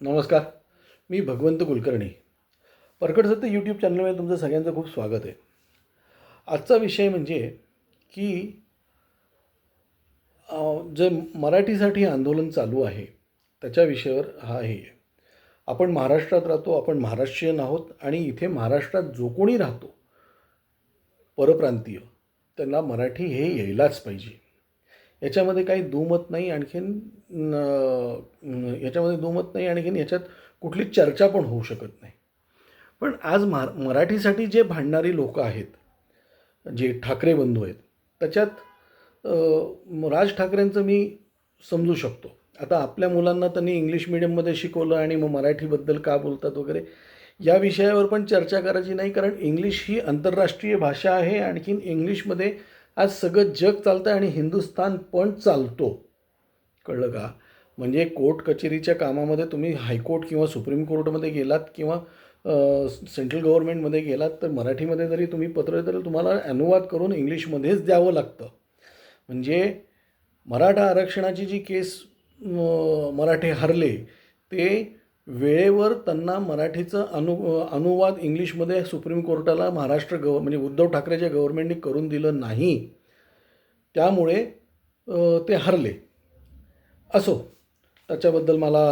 नमस्कार. मी भगवंत कुलकर्णी. परकड सत्य यूट्यूब चॅनलमध्ये तुमचं सगळ्यांचं खूप स्वागत आहे. आजचा विषय म्हणजे की जे मराठीसाठी आंदोलन चालू आहे त्याच्या विषयावर हा हे. आहे आपण महाराष्ट्रात राहतो आपण महाराष्ट्रीयन आहोत आणि इथे महाराष्ट्रात जो कोणी राहतो परप्रांतीय त्यांना मराठी हे यायलाच पाहिजे. याच्यामध्ये काही दुमत नाही आणखीन याच्यामध्ये दुमत नाही आणखीन याच्यात कुठली चर्चा पण होऊ शकत नाही. पण आज महा मराठीसाठी जे भांडणारी लोकं आहेत जे ठाकरे बंधू आहेत त्याच्यात राज ठाकरेंचं मी समजू शकतो. आता आपल्या मुलांना त्यांनी इंग्लिश मिडियममध्ये शिकवलं आणि मग मराठीबद्दल का बोलतात वगैरे या विषयावर पण चर्चा करायची नाही कारण इंग्लिश ही आंतरराष्ट्रीय भाषा आहे आणखीन इंग्लिशमध्ये आज सगळं जग चालतं आणि हिंदुस्थान पण चालतो. कळलं का? म्हणजे कोर्ट कचेरीच्या कामामध्ये तुम्ही हायकोर्ट किंवा सुप्रीम कोर्टमध्ये गेलात किंवा सेंट्रल गव्हर्नमेंटमध्ये गेलात तर मराठीमध्ये जरी तुम्ही पत्र तर तुम्हाला अनुवाद करून इंग्लिशमध्येच द्यावं लागतं. म्हणजे मराठा आरक्षणाची जी केस मराठे हरले ते वेळेवर त्यांना मराठीचं अनु अनुवाद इंग्लिशमध्ये सुप्रीम कोर्टाला महाराष्ट्र गव म्हणजे उद्धव ठाकरेच्या गव्हर्नमेंटने करून दिलं नाही त्यामुळे ते हरले. असो त्याच्याबद्दल मला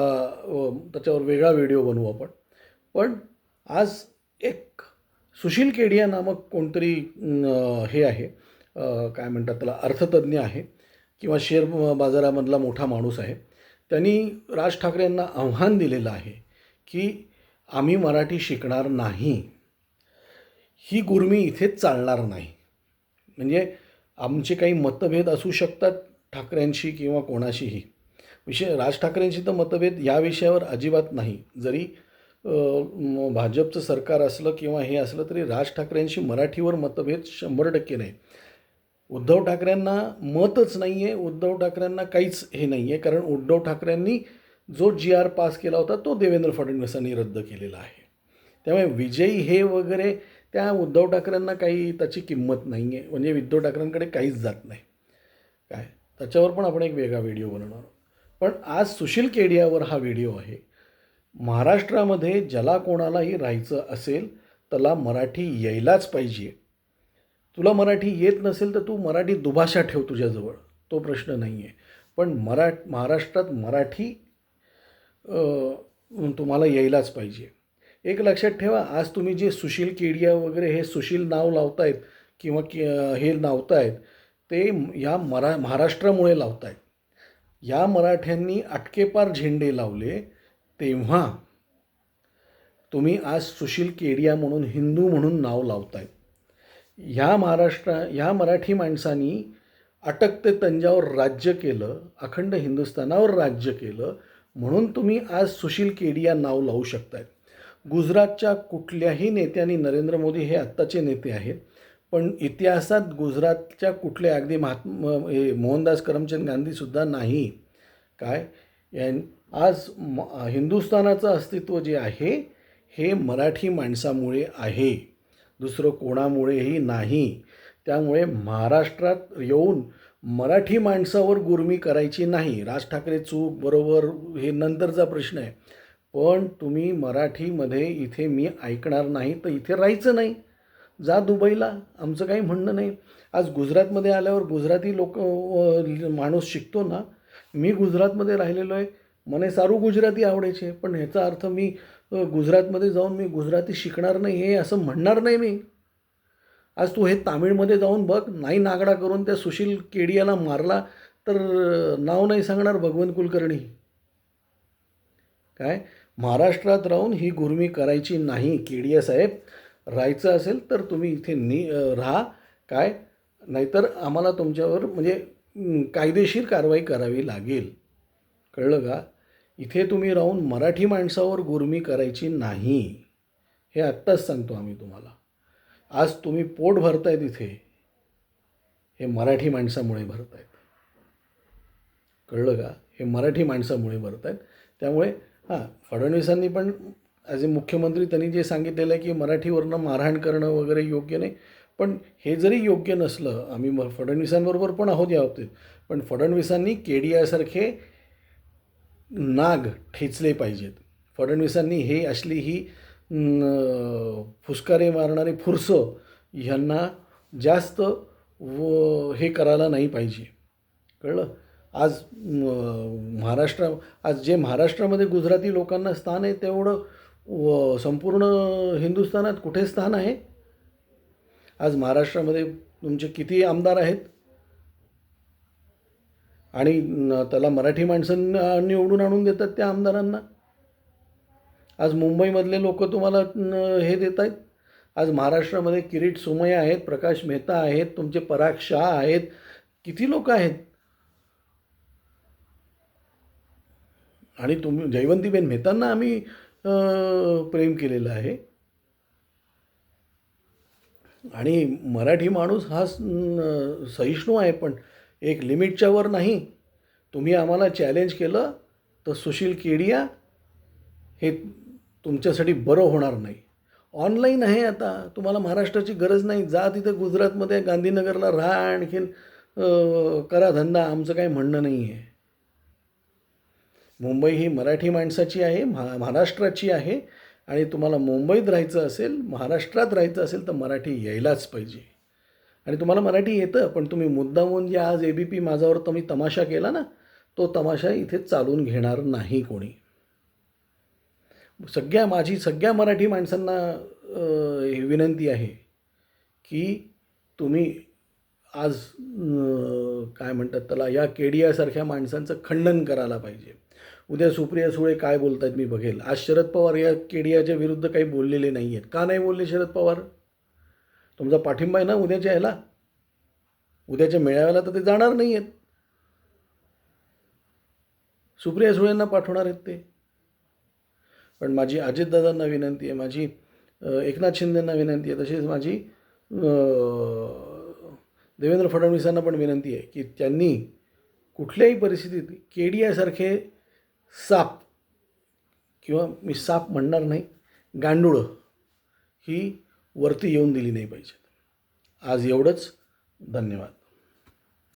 त्याच्यावर वेगळा व्हिडिओ बनवू आपण. पण आज एक सुशील केडिया नामक कोणतरी हे आहे काय म्हणतात त्याला अर्थतज्ञ आहे किंवा शेअर बाजारामधला मोठा माणूस आहे. त्यांनी राज ठाकरे यांना आव्हान दिलेलं आहे की आम्ही मराठी शिकणार नाही. ही गुरमी इथेच चालणार नाही. म्हणजे आमचे काही मतभेद असू शकतात ठाकरेंशी किंवा कोणाशीही. विषय राज ठाकरेंशी तर मतभेद या विषयावर अजिबात नाही. जरी भाजपचं सरकार असलं किंवा हे असलं तरी राज ठाकरेंशी मराठीवर मतभेद शंभर टक्के नाही. उद्धव ठाकरेंना मतच नाही आहे उद्धव ठाकरेंना काहीच हे नाही आहे कारण उद्धव ठाकरेंनी जो जी आर पास केला होता तो देवेंद्र फडणवीसांनी रद्द केलेला आहे. त्यामुळे विजयी हे वगैरे त्या उद्धव ठाकरेंना काही त्याची किंमत नाही आहे म्हणजे उद्धव ठाकरेंकडे काहीच जात नाही. काय? त्याच्यावर पण आपण एक वेगळा व्हिडिओ बनवणार आहोत. पण आज सुशील केडियावर हा व्हिडिओ आहे. महाराष्ट्रामध्ये ज्याला कोणालाही राहायचं असेल त्याला मराठी यायलाच पाहिजे. तुला मराठी येत नसेल तर तू मराठी दुभाषा ठेव तुझ्याजवळ. तो प्रश्न नाही आहे पण मरा महाराष्ट्रात मराठी तुम्हाला यायलाच पाहिजे. एक लक्षात ठेवा आज तुम्ही जे सुशील केडिया वगैरे हे सुशील नाव लावतायत किंवा कि हे लावतायत ते या मरा महाराष्ट्रामुळे लावतायत. या मराठ्यांनी अटकेपार झेंडे लावले तेव्हा तुम्ही आज सुशील केडिया म्हणून हिंदू म्हणून नाव लावतायत. ह्या महाराष्ट्रा ह्या मराठी माणसांनी अटक ते तंजावर राज्य केलं अखंड हिंदुस्थानावर राज्य केलं म्हणून तुम्ही आज सुशील केडिया नाव लावू शकताय. गुजरातच्या कुठल्याही नेत्यांनी नरेंद्र मोदी हे आत्ताचे नेते आहेत पण इतिहासात गुजरातच्या कुठल्या अगदी महात्मा हे मोहनदास करमचंद गांधीसुद्धा नाही. काय? यां आज म हिंदुस्थानाचं अस्तित्व जे आहे हे मराठी माणसामुळे आहे. दुसरं कोणामुळेही नाही. त्यामुळे महाराष्ट्रात येऊन मराठी माणसावर गुरमी करायची नाही. राज ठाकरे चूक बरोबर हे नंतरचा प्रश्न आहे. पण तुम्ही मराठीमध्ये इथे मी ऐकणार नाही तर इथे राहायचं नाही. जा दुबईला. आमचं काही म्हणणं नाही. आज गुजरातमध्ये आल्यावर गुजराती लोक माणूस शिकतो ना. मी गुजरातमध्ये राहिलेलो आहे. मला सारू गुजराती आवडायचे. पण ह्याचा अर्थ मी गुजरातमध्ये जाऊन मी गुजराती शिकणार नाही हे असं म्हणणार नाही मी. आज तू हे तामिळमध्ये जाऊन बघ नाही नागडा करून त्या सुशील केडियाला मारला तर नाव नाही सांगणार भगवंत कुलकर्णी. काय? महाराष्ट्रात राहून ही गुरमी करायची नाही केडिया साहेब. राहायचं असेल तर तुम्ही इथे नि राहा. काय? नाहीतर आम्हाला तुमच्यावर म्हणजे कायदेशीर कारवाई करावी लागेल. कळलं का? इथे तुम्ही राहून मराठी माणसावर गुरमी करायची नाही. हे आत्ताच सांगतो आम्ही तुम्हाला. आज तुम्ही पोट भरतायत इथे हे मराठी माणसामुळे भरतायत. कळलं का? हे मराठी माणसामुळे भरतायत. त्यामुळे हां फडणवीसांनी पण ॲज ए मुख्यमंत्री त्यांनी जे सांगितलेलं आहे की मराठीवरनं मारहाण करणं वगैरे योग्य नाही. पण हे जरी योग्य नसलं आम्ही म फडणवीसांबरोबर पण आहोत या बाबतीत. पण फडणवीसांनी केडियासारखे नाग ठेचले पाहिजेत. फडणवीसांनी हे असली ही फुसकारे मारणारे फुरसं ह्यांना जास्त व हे करायला नाही पाहिजे. कळलं? आज महाराष्ट्रा महाराष्ट्र आज जे महाराष्ट्रामध्ये गुजराती लोकांना स्थान आहे तेवढं व संपूर्ण हिंदुस्थानात कुठे स्थान आहे? आज महाराष्ट्रामध्ये तुमचे किती आमदार आहेत? आणि त्याला मराठी माणसांना निवडून आणून देतात त्या आमदारांना. आज मुंबईमधले लोक तुम्हाला हे देत आहेत आज महाराष्ट्रामध्ये किरीट सुमय आहेत प्रकाश मेहता आहेत तुमचे पराग शाह आहेत. किती लोक आहेत? आणि तुम्ही जयवंतीबेन मेहतांना आम्ही प्रेम केलेलं आहे. आणि मराठी माणूस हा सहिष्णू आहे पण. एक लिमिटच्या वर नाही. तुम्ही आम्हाला चॅलेंज केलं तर सुशील केडिया हे तुमच्यासाठी बरं होणार नाही. ऑनलाईन आहे आता. तुम्हाला महाराष्ट्राची गरज नाही. जा तिथे गुजरातमध्ये गांधीनगरला राहा आणखीन करा धंदा. आमचं काही म्हणणं नाही आहे मुंबई ही मराठी माणसाची आहे महा महाराष्ट्राची आहे. आणि तुम्हाला मुंबईत राहायचं असेल महाराष्ट्रात राहायचं असेल तर मराठी यायलाच पाहिजे. आणि तुम्हाला मराठी येतं पण तुम्ही मुद्दामून जे आज ए बी पी माझावर तुम्ही तमाशा केला ना तो तमाशा इथे चालून घेणार नाही कोणी. सगळ्या माझी सगळ्या मराठी माणसांना विनंती आहे की तुम्ही आज काय म्हणतात त्याला या केडियासारख्या माणसांचं खंडन करायला पाहिजे. उद्या सुप्रिया सुळे काय बोलत आहेत मी बघेल. आज शरद पवार या केडियाच्या विरुद्ध काही बोललेले नाही आहेत का नाही बोलले शरद पवार? तुमचा पाठिंबा आहे ना उद्याच्या ह्याला? उद्याच्या मेळाव्याला तर ते जाणार नाही आहेत सुप्रिया सुळेंना पाठवणार आहेत ते. पण माझी अजितदादांना विनंती आहे माझी एकनाथ शिंदेंना विनंती आहे तसेच माझी देवेंद्र फडणवीसांना पण विनंती आहे की त्यांनी कुठल्याही परिस्थितीत केडियासारखे साप किंवा मी साप म्हणणार नाही गांडुळं ही वरती येऊन दिली नाही पाहिजेत. आज एवढंच. धन्यवाद.